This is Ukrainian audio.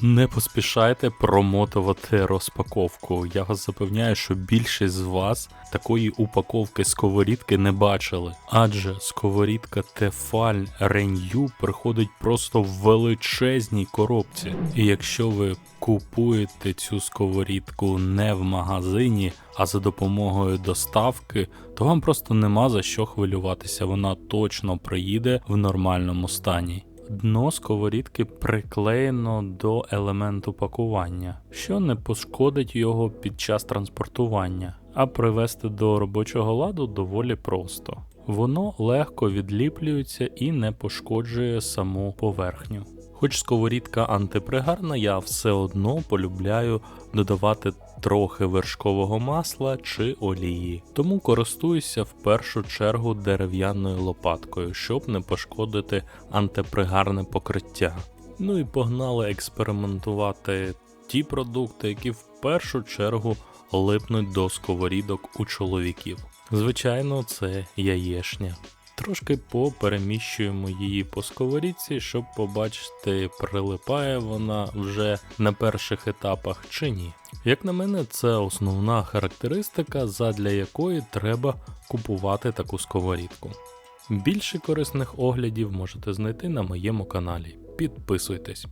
Не поспішайте промотувати розпаковку. Я вас запевняю, що більшість з вас такої упаковки сковорідки не бачили, адже сковорідка Tefal Renew приходить просто в величезній коробці. І якщо ви купуєте цю сковорідку не в магазині, а за допомогою доставки, то вам просто нема за що хвилюватися. Вона точно приїде в нормальному стані. Дно сковорідки приклеєно до елементу пакування, що не пошкодить його під час транспортування, а привести до робочого ладу доволі просто. Воно легко відліплюється і не пошкоджує саму поверхню. Хоч сковорідка антипригарна, я все одно полюбляю додавати трохи вершкового масла чи олії, тому користуюся в першу чергу дерев'яною лопаткою, щоб не пошкодити антипригарне покриття. Ну і погнали експериментувати ті продукти, які в першу чергу липнуть до сковорідок у чоловіків. Звичайно, це яєшня. Трошки попереміщуємо її по сковорідці, щоб побачити, прилипає вона вже на перших етапах чи ні. Як на мене, це основна характеристика, задля якої треба купувати таку сковорідку. Більше корисних оглядів можете знайти на моєму каналі. Підписуйтесь.